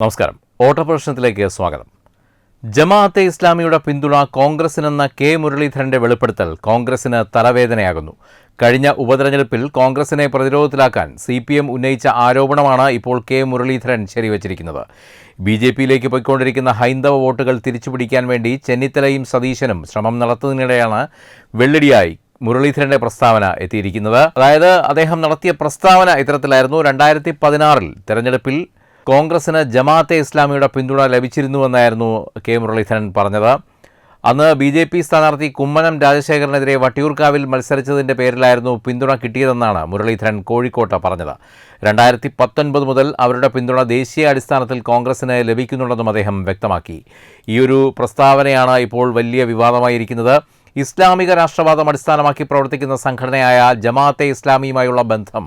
നമസ്കാരം. ഓട്ടപ്രശ്നത്തിലേക്ക് സ്വാഗതം. ജമാഅത്തെ ഇസ്ലാമിയുടെ പിന്തുണ കോൺഗ്രസിനെന്ന കെ. മുരളീധരന്റെ വെളിപ്പെടുത്തൽ കോൺഗ്രസിന് തലവേദനയാകുന്നു. കഴിഞ്ഞ ഉപതെരഞ്ഞെടുപ്പിൽ കോൺഗ്രസിനെ പ്രതിരോധത്തിലാക്കാൻ സി പി എം ഉന്നയിച്ച ആരോപണമാണ് ഇപ്പോൾ കെ. മുരളീധരൻ ശരിവച്ചിരിക്കുന്നത്. ബി ജെ പിയിലേക്ക് പോയിക്കൊണ്ടിരിക്കുന്ന ഹൈന്ദവ വോട്ടുകൾ തിരിച്ചുപിടിക്കാൻ വേണ്ടി ചെന്നിത്തലയും സതീശനും ശ്രമം നടത്തുന്നതിനിടെയാണ് വെള്ളിടിയായി മുരളീധരന്റെ പ്രസ്താവന എത്തിയിരിക്കുന്നത്. അതായത് അദ്ദേഹം നടത്തിയ പ്രസ്താവന ഇത്തരത്തിലായിരുന്നു. രണ്ടായിരത്തി പതിനാറിൽ തെരഞ്ഞെടുപ്പിൽ കോൺഗ്രസിന് ജമാഅത്തെ ഇസ്ലാമിയുടെ പിന്തുണ ലഭിച്ചിരുന്നുവെന്നായിരുന്നു കെ മുരളീധരൻ പറഞ്ഞത്. അന്ന് ബി ജെ പി സ്ഥാനാർത്ഥി കുമ്മനം രാജശേഖരനെതിരെ വട്ടിയൂർക്കാവിൽ മത്സരിച്ചതിന്റെ പേരിലായിരുന്നു പിന്തുണ കിട്ടിയതെന്നാണ് മുരളീധരൻ കോഴിക്കോട്ട് പറഞ്ഞത്. രണ്ടായിരത്തി പത്തൊൻപത് മുതൽ അവരുടെ പിന്തുണ ദേശീയ അടിസ്ഥാനത്തിൽ കോൺഗ്രസിന് ലഭിക്കുന്നുണ്ടെന്നും അദ്ദേഹം വ്യക്തമാക്കി. ഈയൊരു പ്രസ്താവനയാണ് ഇപ്പോൾ വലിയ വിവാദമായിരിക്കുന്നത്. ഇസ്ലാമിക രാഷ്ട്രവാദം അടിസ്ഥാനമാക്കി പ്രവർത്തിക്കുന്ന സംഘടനയായ ജമാഅത്തെ ഇസ്ലാമിയുമായുള്ള ബന്ധം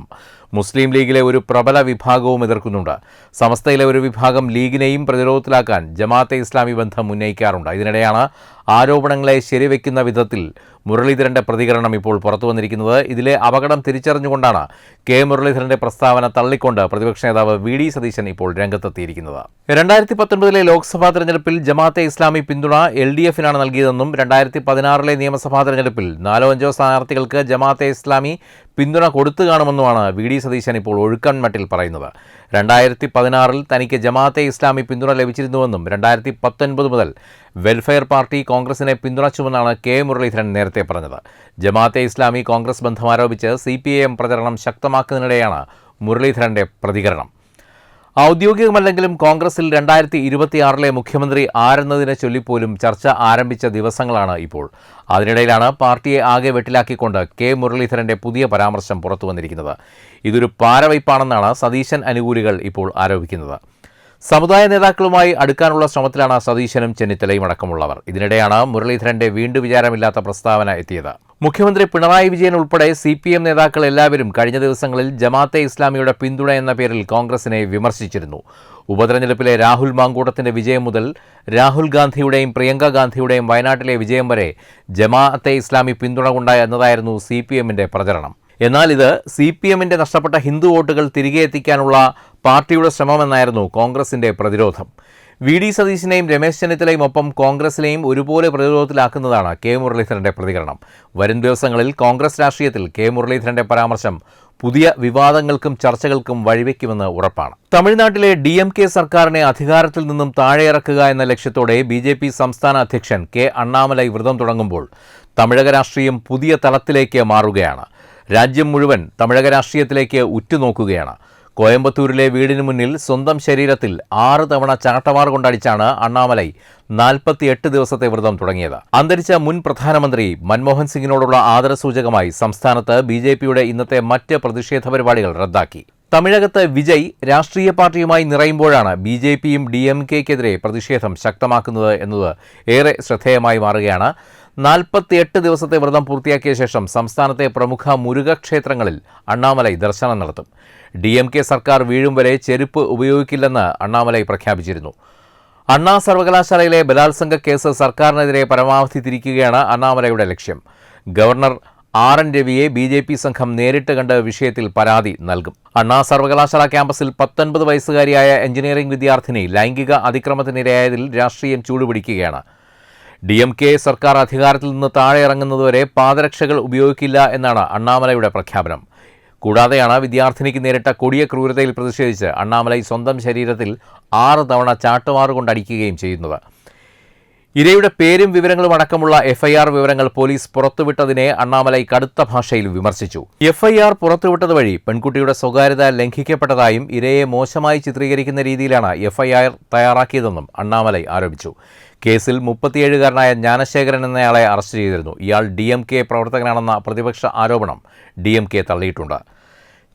മുസ്ലിം ലീഗിലെ ഒരു പ്രബല വിഭാഗവും എതിർക്കുന്നുണ്ട്. സമസ്തയിലെ ഒരു വിഭാഗം ലീഗിനെയും പ്രതിരോധത്തിലാക്കാൻ ജമാഅത്തെ ഇസ്ലാമി ബന്ധം ഉന്നയിക്കാറുണ്ട്. ഇതിനിടെയാണ് ആരോപണങ്ങളെ ശരിവെക്കുന്ന വിധത്തിൽ മുരളീധരന്റെ പ്രതികരണം ഇപ്പോൾ പുറത്തു വന്നിരിക്കുന്നത്. ഇതിലെ അപകടം തിരിച്ചറിഞ്ഞുകൊണ്ടാണ് കെ മുരളീധരന്റെ പ്രസ്താവന തള്ളിക്കൊണ്ട് പ്രതിപക്ഷ നേതാവ് വി ഡി സതീശൻ ഇപ്പോൾ രംഗത്തെത്തിയിരിക്കുന്നത്. രണ്ടായിരത്തി പത്തൊൻപതിലെ ലോക്സഭാ തെരഞ്ഞെടുപ്പിൽ ജമാഅത്തെ ഇസ്ലാമി പിന്തുണ എൽ ഡി എഫിനാണ് നൽകിയതെന്നും രണ്ടായിരത്തി പതിനാറിലെ നിയമസഭാ തെരഞ്ഞെടുപ്പിൽ നാലോ അഞ്ചോ സ്ഥാനാർത്ഥികൾക്ക് ജമാഅത്തെ ഇസ്ലാമി പിന്തുണ കൊടുത്തു കാണുമെന്നുമാണ് വി ഡി സതീശൻ ഇപ്പോൾ ഒഴുക്കൻ മട്ടിൽ പറയുന്നത്. രണ്ടായിരത്തി പതിനാറിൽ തനിക്ക് ജമാഅത്തെ ഇസ്ലാമി പിന്തുണ ലഭിച്ചിരുന്നുവെന്നും രണ്ടായിരത്തി പത്തൊൻപത് മുതൽ വെൽഫെയർ പാർട്ടി കോൺഗ്രസിനെ പിന്തുണച്ചുവെന്നാണ് കെ മുരളീധരൻ നേരത്തെ പറഞ്ഞത്. ജമാഅത്തെ ഇസ്ലാമി കോൺഗ്രസ് ബന്ധം ആരോപിച്ച് സി പി ഐ എം പ്രചരണം ശക്തമാക്കുന്നതിനിടെയാണ് മുരളീധരന്റെ പ്രതികരണം. ഔദ്യോഗികമല്ലെങ്കിലും കോൺഗ്രസിൽ രണ്ടായിരത്തി ഇരുപത്തിയാറിലെ മുഖ്യമന്ത്രി ആരെന്നതിനെ ചൊല്ലിപ്പോലും ചർച്ച ആരംഭിച്ച ദിവസങ്ങളാണ് ഇപ്പോൾ. അതിനിടയിലാണ് പാർട്ടിയെ ആകെ വെട്ടിലാക്കിക്കൊണ്ട് കെ. മുരളീധരന്റെ പുതിയ പരാമർശം പുറത്തു വന്നിരിക്കുന്നത് ഇതൊരു പാരവയ്പാണെന്നാണ് സതീശൻ അനുകൂലികൾ ഇപ്പോൾ ആരോപിക്കുന്നത്. സമുദായ നേതാക്കളുമായി അടുക്കാനുള്ള ശ്രമത്തിലാണ് സതീശനും ചെന്നിത്തലയും അടക്കമുള്ളവർ. ഇതിനിടെയാണ് മുരളീധരന്റെ വീണ്ടും വിചാരമില്ലാത്ത പ്രസ്താവന എത്തിയത്. മുഖ്യമന്ത്രി പിണറായി വിജയൻ ഉൾപ്പെടെ സി പി എം നേതാക്കൾ എല്ലാവരും കഴിഞ്ഞ ദിവസങ്ങളിൽ ജമാഅത്തെ ഇസ്ലാമിയുടെ പിന്തുണ എന്ന പേരിൽ കോൺഗ്രസിനെ വിമർശിച്ചിരുന്നു. ഉപതെരഞ്ഞെടുപ്പിലെ രാഹുൽ മാങ്കൂട്ടത്തിന്റെ വിജയം മുതൽ രാഹുൽ ഗാന്ധിയുടെയും പ്രിയങ്ക ഗാന്ധിയുടെയും വയനാട്ടിലെ വിജയം വരെ ജമാഅത്തെ ഇസ്ലാമി പിന്തുണ കൊണ്ട എന്നതായിരുന്നു സി പി എമ്മിന്റെ പ്രചരണം. എന്നാൽ ഇത് സി പി എമ്മിന്റെ നഷ്ടപ്പെട്ട ഹിന്ദു വോട്ടുകൾ തിരികെ എത്തിക്കാനുള്ള പാർട്ടിയുടെ ശ്രമമെന്നായിരുന്നു കോൺഗ്രസിന്റെ പ്രതിരോധം. വി ഡി സതീശിനെയും രമേശ് ചെന്നിത്തലയും ഒപ്പം കോൺഗ്രസിനെയും ഒരുപോലെ പ്രതിരോധത്തിലാക്കുന്നതാണ് കെ മുരളീധരന്റെ പ്രതികരണം. വരും ദിവസങ്ങളിൽ കോൺഗ്രസ് രാഷ്ട്രീയത്തിൽ കെ മുരളീധരന്റെ പരാമർശം പുതിയ വിവാദങ്ങൾക്കും ചർച്ചകൾക്കും വഴിവെക്കുമെന്ന് ഉറപ്പാണ്. തമിഴ്നാട്ടിലെ ഡി എം കെ സർക്കാരിനെ അധികാരത്തിൽ നിന്നും താഴെയിറക്കുക എന്ന ലക്ഷ്യത്തോടെ ബി ജെ പി സംസ്ഥാന അധ്യക്ഷൻ കെ അണ്ണാമലൈ വ്രതം തുടങ്ങുമ്പോൾ തമിഴക രാഷ്ട്രീയം പുതിയ തലത്തിലേക്ക് മാറുകയാണ്. രാജ്യം മുഴുവൻ തമിഴക രാഷ്ട്രീയത്തിലേക്ക് ഉറ്റുനോക്കുകയാണ്. കോയമ്പത്തൂരിലെ വീടിന് മുന്നിൽ സ്വന്തം ശരീരത്തിൽ ആറ് തവണ ചാട്ടമാർ കൊണ്ടടിച്ചാണ് അണ്ണാമലൈ നാൽപ്പത്തിയെട്ട് ദിവസത്തെ വ്രതം തുടങ്ങിയത്. അന്തരിച്ച മുൻ പ്രധാനമന്ത്രി മൻമോഹൻ സിംഗിനോടുള്ള ആദരസൂചകമായി സംസ്ഥാനത്ത് ബി ജെ പിയുടെ ഇന്നത്തെ മറ്റ് പ്രതിഷേധ പരിപാടികൾ റദ്ദാക്കി. തമിഴകത്ത് വിജയ് രാഷ്ട്രീയ പാർട്ടിയുമായി നിറയുമ്പോഴാണ് ബി ജെ പിയും ഡി എം കെക്കെതിരെ പ്രതിഷേധം ശക്തമാക്കുന്നത് എന്നത് ഏറെ ശ്രദ്ധേയമായി മാറുകയാണ്. നാൽപ്പത്തിയെട്ട് ദിവസത്തെ വ്രതം പൂർത്തിയാക്കിയ ശേഷം സംസ്ഥാനത്തെ പ്രമുഖ മുരുക ക്ഷേത്രങ്ങളിൽ അണ്ണാമലൈ ദർശനം നടത്തും. ഡി എം കെ സർക്കാർ വീഴും വരെ ചെരുപ്പ് ഉപയോഗിക്കില്ലെന്ന് അണ്ണാമലൈ പ്രഖ്യാപിച്ചിരുന്നു. അണ്ണാ സർവകലാശാലയിലെ ബലാത്സംഗ കേസ് സർക്കാരിനെതിരെ പരമാവധി തിരിക്കുകയാണ് അണ്ണാമലയുടെ ലക്ഷ്യം. ഗവർണർ ആർ എൻ രവിയെ ബി ജെ പി സംഘം നേരിട്ട് കണ്ട് വിഷയത്തിൽ പരാതി നൽകും. അണ്ണാ സർവകലാശാല ക്യാമ്പസിൽ പത്തൊൻപത് വയസ്സുകാരിയായ എഞ്ചിനീയറിംഗ് വിദ്യാർത്ഥിനി ലൈംഗിക അതിക്രമത്തിനിരയായതിൽ രാഷ്ട്രീയം ചൂടുപിടിക്കുകയാണ്. ഡി എം കെ സർക്കാർ അധികാരത്തിൽ നിന്ന് താഴെ ഇറങ്ങുന്നതുവരെ പാദരക്ഷകൾ ഉപയോഗിക്കില്ല എന്നാണ് അണ്ണാമലയുടെ പ്രഖ്യാപനം. കൂടാതെയാണ് വിദ്യാർത്ഥിനിക്ക് നേരിട്ട കൊടിയ ക്രൂരതയിൽ പ്രതിഷേധിച്ച് അണ്ണാമലൈ സ്വന്തം ശരീരത്തിൽ ആറ് തവണ ചാട്ടുമാറുകൊണ്ടടിക്കുകയും ചെയ്യുന്നത്. ഇരയുടെ പേരും വിവരങ്ങളും അടക്കമുള്ള എഫ്ഐആർ വിവരങ്ങൾ പോലീസ് പുറത്തുവിട്ടതിനെ അണ്ണാമലൈ കടുത്ത ഭാഷയിൽ വിമർശിച്ചു. എഫ്ഐആർ പുറത്തുവിട്ടത് വഴി പെൺകുട്ടിയുടെ സ്വകാര്യത ലംഘിക്കപ്പെട്ടതായും ഇരയെ മോശമായി ചിത്രീകരിക്കുന്ന രീതിയിലാണ് എഫ്ഐആർ തയ്യാറാക്കിയതെന്നും അണ്ണാമലൈ ആരോപിച്ചു. കേസിൽ മുപ്പത്തിയേഴുകാരനായ ജ്ഞാനശേഖരൻ എന്നയാളെ അറസ്റ്റ് ചെയ്തിരുന്നു. ഇയാൾ ഡി പ്രവർത്തകനാണെന്ന പ്രതിപക്ഷ ആരോപണം ഡി തള്ളിയിട്ടുണ്ട്.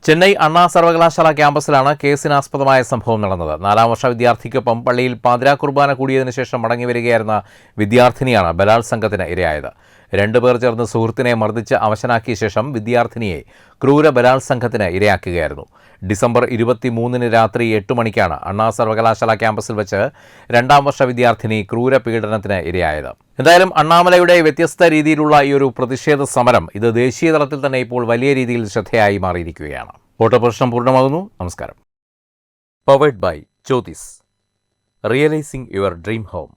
ചെന്നൈ അണ്ണാ സർവകലാശാല ക്യാമ്പസിലാണ് കേസിനാസ്പദമായ സംഭവം നടന്നത്. നാലാം വർഷ വിദ്യാർത്ഥിക്കൊപ്പം പള്ളിയിൽ പാതിരാ കുർബാന കൂടിയതിനു ശേഷം മടങ്ങി വരികയായിരുന്ന വിദ്യാർത്ഥിനിയാണ് ബലാത്സംഗത്തിന് ഇരയായത്. രണ്ടുപേർ ചേർന്ന് സുഹൃത്തിനെ മർദ്ദിച്ച് അവശനാക്കിയ ശേഷം വിദ്യാർത്ഥിനിയെ ക്രൂര ബലാത്സംഘത്തിന് ഇരയാക്കുകയായിരുന്നു. ഡിസംബർ ഇരുപത്തി മൂന്നിന് രാത്രി എട്ട് മണിക്കാണ് അണ്ണാ സർവകലാശാല ക്യാമ്പസിൽ വെച്ച് രണ്ടാം വർഷ വിദ്യാർത്ഥിനി ക്രൂര പീഡനത്തിന് ഇരയായത്. എന്തായാലും അണ്ണാമലയുടെ വ്യത്യസ്ത രീതിയിലുള്ള ഈ ഒരു പ്രതിഷേധ സമരം ഇത് ദേശീയ തലത്തിൽ തന്നെ ഇപ്പോൾ വലിയ രീതിയിൽ ശ്രദ്ധയായി മാറിയിരിക്കുകയാണ്. ഓട്ടപ്രശ്നം പൂർണമാകുന്നു. നമസ്കാരം. Powered by Jyothis realising your dream home.